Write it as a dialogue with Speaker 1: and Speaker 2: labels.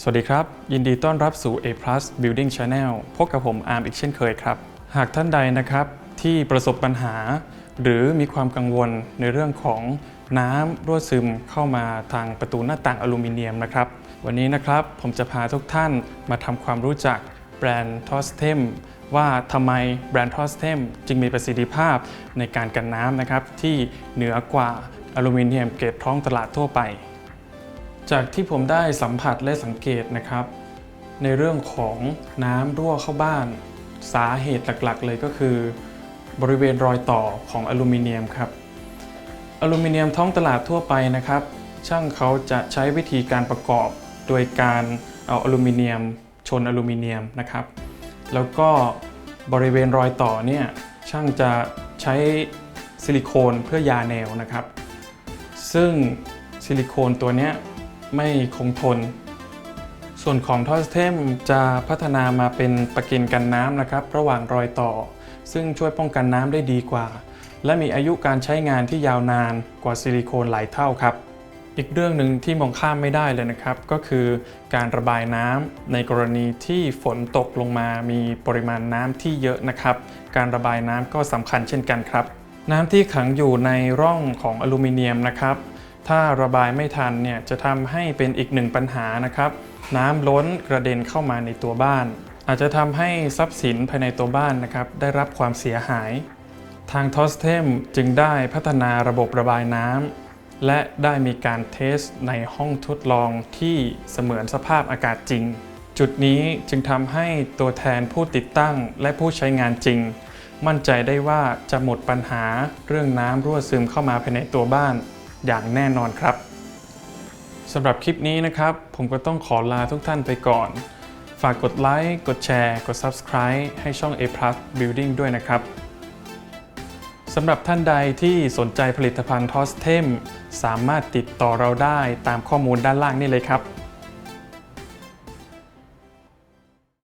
Speaker 1: สวัสดีครับ ยินดีต้อนรับสู่ A Plus Building Channel พบกับผมอาร์มอีกเช่นเคยครับ หากท่านใดนะครับที่ประสบปัญหา หรือมีความกังวลในเรื่องของน้ำรั่วซึมเข้ามาทางประตูหน้าต่างอลูมิเนียมนะครับ วันนี้นะครับผมจะพาทุกท่านมาทำความรู้จักแบรนด์ทอสเทมว่าทำไมแบรนด์ทอสเทมจึงมีประสิทธิภาพในการกันน้ำนะครับที่เหนือกว่าอลูมิเนียมเกรดท้องตลาดทั่วไป จากที่ผมได้สัมผัสและสังเกตนะครับ ในเรื่องของน้ำรั่วเข้าบ้าน สาเหตุหลักๆ เลยก็คือ บริเวณรอยต่อของอลูมิเนียมครับอลูมิเนียมท้องตลาดทั่วไปนะครับ ช่างเขาจะใช้วิธีการประกอบ โดยการเอาอลูมิเนียม ชนอลูมิเนียมนะครับ แล้วก็บริเวณรอยต่อเนี่ยช่างจะใช้ซิลิโคนเพื่อยาแนวนะครับ ซึ่งซิลิโคนตัวเนี้ย ไม่คงทน ส่วนของทอสเทมจะพัฒนามาเป็นประกินกันน้ำนะครับ ระหว่างรอยต่อ ซึ่งช่วยป้องกันน้ำได้ดีกว่า และมีอายุการใช้งานที่ยาวนานกว่าซิลิโคนหลายเท่าครับ อีกเรื่องหนึ่งที่มองข้ามไม่ได้เลยนะครับ ก็คือการระบายน้ำในกรณีที่ฝนตกลงมามีปริมาณน้ำที่เยอะนะครับ การระบายน้ำก็สำคัญเช่นกันครับน้ำที่ขังอยู่ในร่องของอลูมิเนียมนะครับ ถ้าระบายไม่ทันเนี่ยจะทำให้เป็นอีกหนึ่งปัญหานะครับ น้ำล้นกระเด็นเข้ามาในตัวบ้าน อาจจะทำให้ทรัพย์สินภายในตัวบ้านนะครับได้รับความเสียหาย ทางทอสเทมจึงได้พัฒนาระบบระบายน้ำและได้มีการเทสในห้องทดลองที่เสมือนสภาพอากาศจริง จุดนี้จึงทำให้ตัวแทนผู้ติดตั้งและผู้ใช้งานจริง มั่นใจได้ว่าจะหมดปัญหาเรื่องน้ำรั่วซึมเข้ามาภายในตัวบ้าน อย่างแน่นอนครับสำหรับคลิปนี้นะครับ ผมก็ต้องขอลาทุกท่านไปก่อน ฝากกดไลค์ กดแชร์ กด Subscribe ให้ช่อง A Plus Building ด้วยนะครับสำหรับท่านใดที่สนใจผลิตภัณฑ์ทอสเทมสามารถติดต่อเราได้ตามข้อมูลด้านล่างนี่เลยครับ